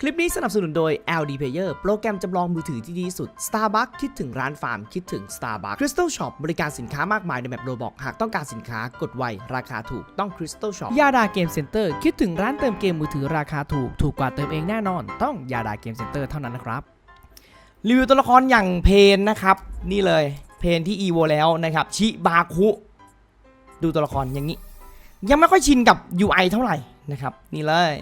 คลิปนี้สนับสนุนโดย LD Player โปรแกรมจำลองมือถือที่ดีสุด Starbucks คิดถึงร้านฟาร์ม คิดถึง Starbucks Crystal Shop บริการสินค้ามากมายในแบบโรบอกหากต้องการสินค้ากดไว ราคาถูกต้อง Crystal Shop ยาดาเกมเซ็นเตอร์คิดถึงร้านเติมเกมมือถือราคาถูก ถูกกว่าเติมเองแน่นอน ต้องยาดาเกมเซ็นเตอร์เท่านั้นนะครับรีวิวตัวละครอย่างเพนนะครับ นี่เลยเพนที่ EVO แล้วนะครับชิบาคุดูตัวละครอย่างนี้ ยังไม่ค่อยชินกับ UI เท่าไหร่นะครับ นี่เลย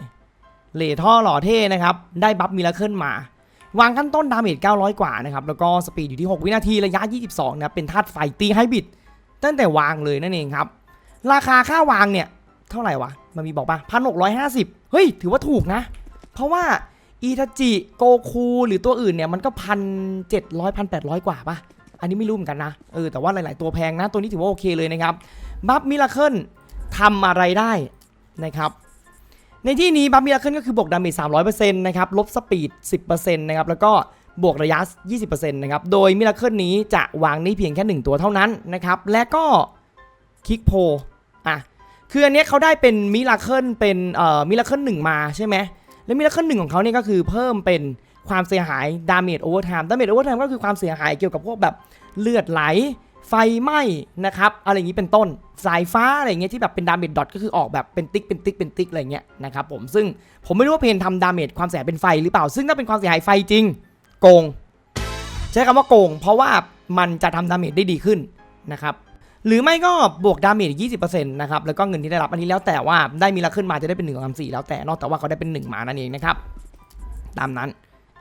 เหล่ท่อหล่อเท่นะครับ ได้บัฟมิราเคิลมา วางขั้นต้นดาเมจ 900 กว่านะครับ แล้วก็สปีดอยู่ที่ 6 วินาที ระยะ 22 นะเป็นธาตุไฟตีให้บิดตั้งแต่วางเลยนั่นเองครับ ราคาค่าวางเนี่ย เท่าไหร่วะ มันมีบอกป่ะพันหกร้อยห้าสิบเฮ้ย ถือว่าถูกนะ เพราะว่าอีทาจิโกคูหรือตัวอื่นเนี่ย มันก็พันเจ็ดร้อยพันแปดร้อยกว่าป่ะ อันนี้ไม่รู้เหมือนกันนะ เออ แต่ว่าหลาย ๆ ตัวแพงนะ ตัวนี้ถือว่าโอเคเลยนะครับ บัฟมิราเคิลทำอะไรได้นะครับ ในที่นี้บัฟมิราเคิลก็คือบวกดาเมจ300%นะครับ ลบสปีด 10%นะครับ แล้วก็บวกระยะ 20%นะครับ โดยมิราเคิลนี้จะวางได้เพียงแค่ 1 ตัวเท่านั้นนะครับ และก็คิกโพอะ คืออันนี้เขาได้เป็นมิราเคิลเป็นเอ่อมิราเคิลหนึ่งมาใช่ไหม และมิราเคิลหนึ่งของเขาเนี่ยก็คือเพิ่มเป็นความเสียหายดาเมจโอเวอร์ไทม์ดาเมจโอเวอร์ไทม์ก็คือความเสียหายเกี่ยวกับพวกแบบเลือดไหล ไฟไหม้นะครับอะไรอย่างนี้เป็นต้นสายฟ้าอะไรอย่างเงี้ยที่แบบเป็นดาเมจดอทก็คือออกแบบเป็นติ๊กเป็นติ๊กเป็นติ๊กอะไรเงี้ยนะครับผมซึ่งผมไม่รู้ว่าเพนทำดาเมจความเสียหายเป็นไฟหรือเปล่า ซึ่งถ้าเป็นความเสียหายไฟจริง โกง ใช้คำว่าโกง เพราะว่ามันจะทำดาเมจได้ดีขึ้นนะครับหรือไม่ก็บวกดาเมจอีก20%นะครับแล้วก็เงินที่ได้รับอันนี้แล้วแต่ว่าได้มีละขึ้นมาจะได้เป็น1นึ่งสามสี่แล้วแต่นอกจากว่าเขาได้เป็น1มานั่นเองนะครับตามนั้น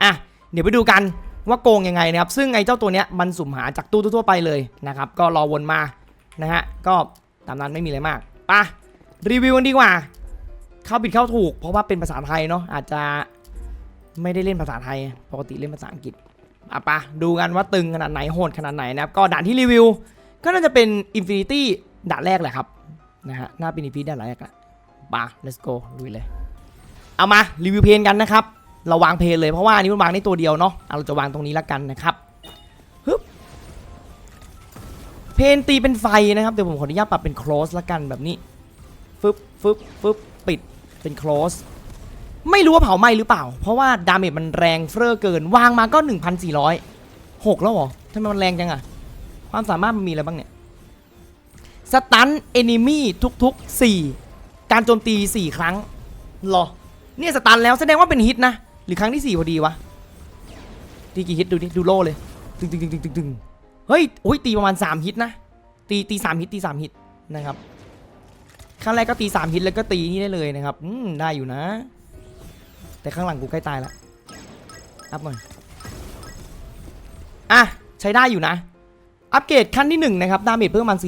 อะเดี๋ยวไปดูกัน ว่าโกงยังไงนะครับ ซึ่งไอ้เจ้าตัวเนี้ยมันสุ่มหาจากตู้ทั่วไปเลยนะครับ ก็รอวนมานะฮะ ก็ตามนั้นไม่มีอะไรมากปะรีวิวกันดีกว่า เข้าผิดเข้าถูก เพราะว่าเป็นภาษาไทยเนาะอาจจะไม่ได้เล่นภาษาไทย ปกติเล่นภาษาอังกฤษอะปะดูกันว่าตึงขนาดไหนโหดขนาดไหนนะครับ ก็ด่านที่รีวิว ก็น่าจะเป็น Infinity ด่านแรกแหละครับนะฮะน่าเป็น Infinity ด่านแรกแหละปะ let's go ลุยเลย เอามารีวิวเพลงกันนะครับ เราวางเพลเลยเพราะว่านี้มันวางได้ตัวเดียวเนาะเอาเราจะวางตรงนี้ละกันนะครับฮึบเพลงตีเป็นไฟนะครับเดี๋ยวผมขออนุญาตปรับเป็น close ละกันแบบนี้ฟึบฟึบฟึบปิดเป็น close ไม่รู้ว่าเผาไหม้หรือเปล่า เพราะว่าดาเมจมันแรงเฟ้อเกิน วางมาก็ 1,400 6 แล้วเหรอทำไมมันแรงจังอะความสามารถมันมีอะไรบ้างเนี่ยสตันเอนิมี่ทุกๆ 4 การโจมตี 4 ครั้งหรอ เนี่ยสตันแล้วแสดงว่าเป็นฮิตนะ หรือครั้งที่ 4 พอดีวะตีกี่ฮิตดูดิดูโลเลยตึงตึงตึงตึงตึงตึงเฮ้ยโอ้ยตีประมาณ 3 ฮิตนะ ตีตีสามฮิตตีสามฮิตนะครับครั้งแรกก็ตี3ฮิตแล้วก็ตีนี่ได้เลยนะครับอืมได้อยู่นะ แต่ข้างหลังกูใกล้ตายละอัพหน่อยอะใช้ได้อยู่นะ อัปเกรดขั้นที่ 1 นะครับดาเมจเพิ่มมาณ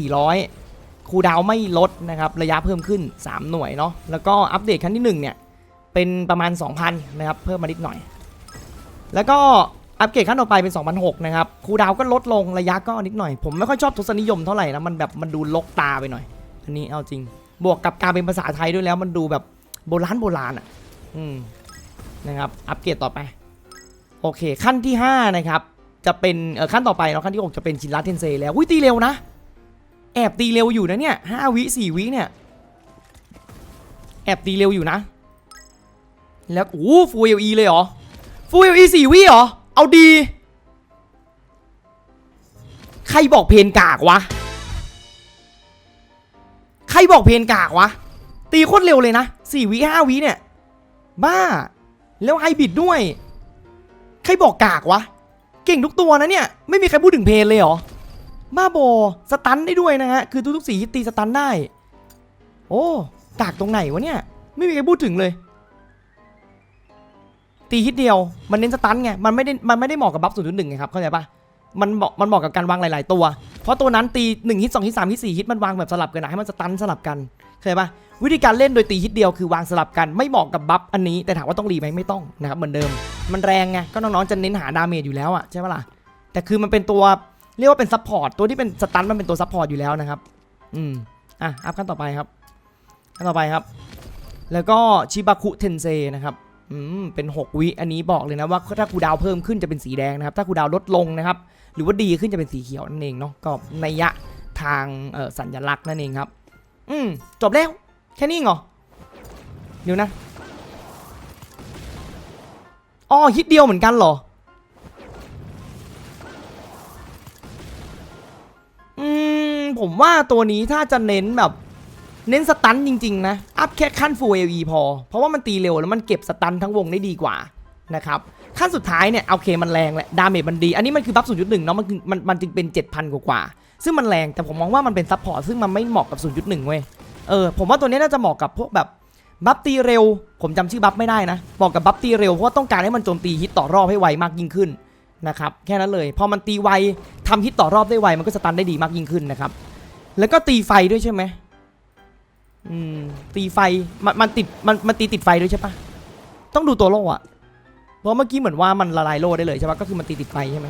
400คูดาวไม่ลดนะครับ ระยะเพิ่มขึ้น 3 หน่วยเนาะแล้วก็อัปเดตขั้นที่ 1 เนี่ย เป็นประมาณ 2,000 นะครับ เพิ่มมานิดหน่อย แล้วก็อัปเกรดขั้นต่อไปเป็น 2,006 นะครับ คูดาวก็ลดลงระยะก็นิดหน่อย ผมไม่ค่อยชอบทศนิยมเท่าไหร่นะ มันแบบมันดูลกตาไปหน่อย อันนี้เอาจริง บวกกับการเป็นภาษาไทยด้วยแล้วมันดูแบบโบราณโบราณอะ อืม นะครับ อัปเกรดต่อไป โอเค ขั้นที่ 5 นะครับ จะเป็นเออขั้นต่อไปเนาะขั้นที่ 6 จะเป็นชินรัตเทนเซแล้ว อุ้ยตีเร็วนะ แอบตีเร็วอยู่นะเนี่ย5วิ4วิเนี่ย แอบตีเร็วอยู่นะ แล้วโอ้ฟูเอลีเลยเหรอฟูเอลีสี่วิเหรอ เอาดี ใครบอกเพนกากวะ ใครบอกเพนกากวะ ตีโคตรเร็วเลยนะสี่วิห้าวิเนี่ย บ้า แล้วไฮบิดด้วย ใครบอกกากวะ เก่งทุกตัวนะเนี่ย ไม่มีใครพูดถึงเพนเลยเหรอบ้าบอสตันได้ด้วยนะฮะ คือทุกๆสีตีสตันได้ โอ้ กากตรงไหนวะเนี่ย ไม่มีใครพูดถึงเลย ตีฮิตเดียวมันเน้นสตันไงมันไม่ได้มันไม่ได้เหมาะกับบัฟ0.1ไงครับเข้าใจปะมันเหมาะมันเหมาะกับการวางหลาย ๆ ตัว เพราะตัวนั้นตี1ฮิต2ฮิต3ฮิต4ฮิตมันวางแบบสลับกันนะให้มันสตันสลับกันเข้าใจปะวิธีการเล่นโดยตีฮิตเดียวคือวางสลับกันไม่เหมาะกับบัฟอันนี้แต่ถามว่าต้องรีไหมไม่ต้องนะครับเหมือนเดิม มันแรงไงก็น้องๆจะเน้นหาดาเมจอยู่แล้วอะใช่ปะล่ะแต่คือมันเป็นตัวเรียกว่าเป็นซัพพอร์ตตัวที่เป็นสตันมันเป็นตัวซัพพอร์ตอยู่แล้วนะครับอืมอะอัพขั้นต่อไปครับขั้นต่อไปครับ แล้วก็ชิบาคุเทนเซนะครับ อืมเป็น6วิอันนี้บอกเลยนะว่าถ้าคูดาวเพิ่มขึ้นจะเป็นสีแดงนะครับถ้าคูดาวลดลงนะครับหรือว่าดีขึ้นจะเป็นสีเขียวนั่นเองเนาะก็ในยะทางสัญลักษณ์นั่นเองครับ อืมจบแล้วแค่นี้เหรอเดี๋ยวนะอ๋อฮิตเดียวเหมือนกันเหรออืมผมว่าตัวนี้ถ้าจะเน้นแบบ เน้นสตันจริง ๆ นะ อัพแค่ขั้น Full AV พอ เพราะว่ามันตีเร็วแล้วมันเก็บสตันทั้งวงได้ดีกว่านะครับขั้นสุดท้ายเนี่ยโอเคมันแรงแหละดาเมจมันดี อันนี้มันคือบัฟ0.1เนาะมันคือมันมันจึงเป็น 7,000 กว่ากว่า ซึ่งมันแรงแต่ผมมองว่ามันเป็นซัพพอร์ตซึ่งมันไม่เหมาะกับ 0.1 เว้ยเออผมว่าตัวนี้น่าจะเหมาะกับพวกแบบบัฟตีเร็ว ผมจำชื่อบัฟไม่ได้นะเหมาะกับบัฟตีเร็วเพราะว่าต้องการให้มันโจมตีฮิตต่อรอบให้ไวมากยิ่งขึ้นนะครับแค่นั้นเลยพอมันตีไวทำฮิตต่อรอบได้ไวมันก็สตันได้ดีมากยิ่งขึ้นนะครับแล้วก็ตีไฟด้วยใช่ไหม อืมตีไฟมันมันติดมันมันตีติดไฟด้วยใช่ปะต้องดูตัวโล่อะเพราะเมื่อกี้เหมือนว่ามันละลายโล่ได้เลยใช่ปะก็คือมันตีติดไฟใช่ไหม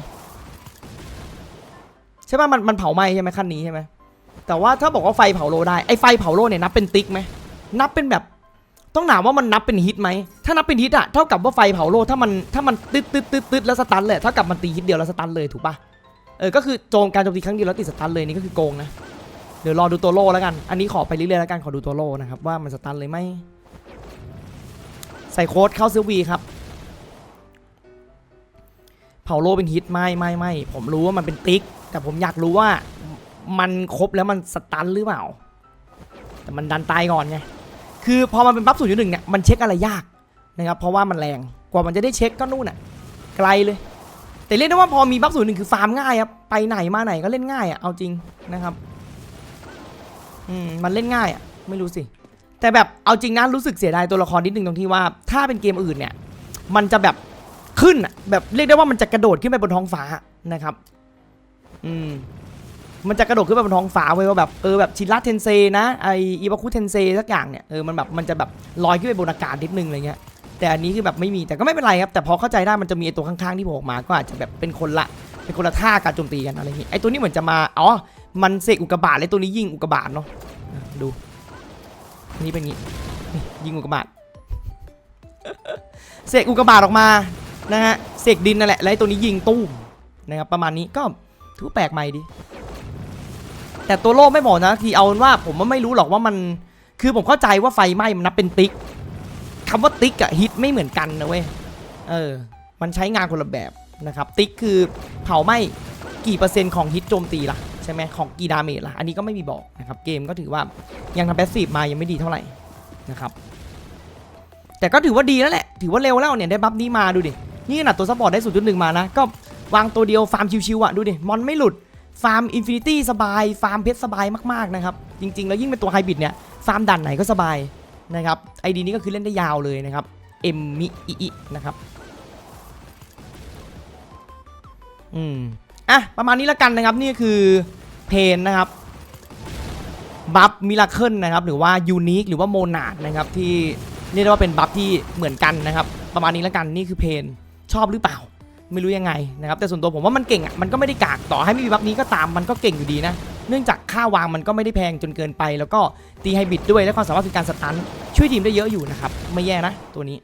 ใช่ปะมันมันเผาไหม้ใช่ไหมขั้นนี้ใช่ไหมแต่ว่าถ้าบอกว่าไฟเผาโลได้ไอ้ไฟเผาโลเนี่ยนับเป็นติ๊กไหมนับเป็นแบบ ต้องถามว่ามันนับเป็นฮิตไหมถ้านับเป็นฮิตอะเท่ากับว่าไฟเผาโลถ้ามันถ้ามันตึ๊ดตึ๊ดตึ๊ดตึ๊ดแล้วสตันเลยเท่ากับมันตีฮิตเดียวแล้วสตันเลยถูกปะเออก็คือโจมการโจมตีครั้งเดียวแล้วติดสตันเลยนี่ก็คือโกงนะ เดี๋ยวรอดูตัวโล่แล้วกัน อันนี้ขอไปเรื่อยๆแล้วกัน ขอดูตัวโล่นะครับ ว่ามันสตันเลยไหม ใส่โค้ดเข้าซื้อวีครับ เผาโล่เป็นฮิตไม่ไม่ไม่ผมรู้ว่ามันเป็นติ๊ก แต่ผมอยากรู้ว่ามันครบแล้วมันสตันหรือเปล่า แต่มันดันตายก่อนไง คือพอมันเป็นบัฟศูนย์หนึ่งเนี่ย มันเช็คอะไรยากนะครับ เพราะว่ามันแรง กว่ามันจะได้เช็คก็นู่นอะ ไกลเลย แต่เรียกได้ว่าพอมีบัฟศูนย์หนึ่งคือฟาร์มง่ายครับ ไปไหนมาไหนก็เล่นง่ายอะ เอาจริงนะครับ อืมมันเล่นง่ายอะไม่รู้สิ แต่แบบเอาจริงนะรู้สึกเสียดายตัวละครนิดนึงตรงที่ว่า ถ้าเป็นเกมอื่นเนี่ย มันจะแบบขึ้นอะแบบเรียกได้ว่ามันจะกระโดดขึ้นไปบนท้องฟ้านะครับ อืมมันจะกระโดดขึ้นไปบนท้องฟ้าเว้ยว่าแบบเออแบบชินรัตเทนเซนะไออีบาคุเทนเซสักอย่างเนี่ยเออมันแบบมันจะแบบลอยขึ้นไปบนอากาศนิดนึงอะไรเงี้ยแต่อันนี้คือแบบไม่มีแต่ก็ไม่เป็นไรครับแต่พอเข้าใจได้มันจะมีไอตัวข้างๆที่โผล่ออกมาก็อาจจะแบบเป็นคนละเป็นคนละท่าการโจมตีกันอะไรอย่างงี้ไอตัวนี้เหมือนจะมาอ๋อ มันเสกอุกกาบาตเลยตัวนี้ยิงอุกกาบาตเนาะดูนี่เป็นงี้ยิงอุกกาบาตเสกอุกกาบาตออกมานะฮะเสกดินนั่นแหละแล้วตัวนี้ยิงตู้มนะครับประมาณนี้ก็ถือแปลกใหม่ดีแต่ตัวโล่ไม่บอกนะทีเอาว่าผมไม่รู้หรอกว่ามันคือผมเข้าใจว่าไฟไหม้มันนับเป็นติ๊กคำว่าติ๊กอะฮิตไม่เหมือนกันนะเว้ยเออมันใช้งานคนละแบบนะครับติ๊กคือเผาไหม้กี่เปอร์เซ็นต์ของฮิตโจมตีล่ะ ใช่ไหมของกี่ดาเมจล่ะอันนี้ก็ไม่มีบอกนะครับเกมก็ถือว่ายังทำแพสซีฟมายังไม่ดีเท่าไหร่นะครับแต่ก็ถือว่าดีแล้วแหละ ถือว่าเร็วแล้วเนี่ยได้บัฟนี้มาดูดิ นี่ขนาดตัวซัพพอร์ตได้0.1มานะ ก็วางตัวเดียวฟาร์มชิวๆอะดูดิ มอนไม่หลุด ฟาร์มอินฟินิตี้สบาย ฟาร์มเพชรสบายมากๆนะครับ จริงๆ แล้วยิ่งเป็นตัวไฮบริดเนี่ย ฟาร์มดันไหนก็สบายนะครับ ไอดีนี้ก็คือเล่นได้ยาวเลยนะครับ เอ็มมิอิอินะครับ อืม อะประมาณนี้แล้วกันนะครับนี่คือเพนนะครับบัฟมิราเคิลนะครับหรือว่ายูนิคหรือว่าโมนาดนะครับที่เรียกได้ว่าเป็นบัฟที่เหมือนกันนะครับประมาณนี้แล้วกันนี่คือเพนชอบหรือเปล่า ไม่รู้ยังไงนะครับแต่ส่วนตัวผมว่ามันเก่งอะมันก็ไม่ได้กากต่อให้ไม่มีบัฟนี้ก็ตามมันก็เก่งอยู่ดีนะเนื่องจากค่าวางมันก็ไม่ได้แพงจนเกินไป แล้วก็ตีไฮบิดด้วยและความสามารถคือการสตันช่วยทีมได้เยอะอยู่นะครับไม่แย่นะตัวนี้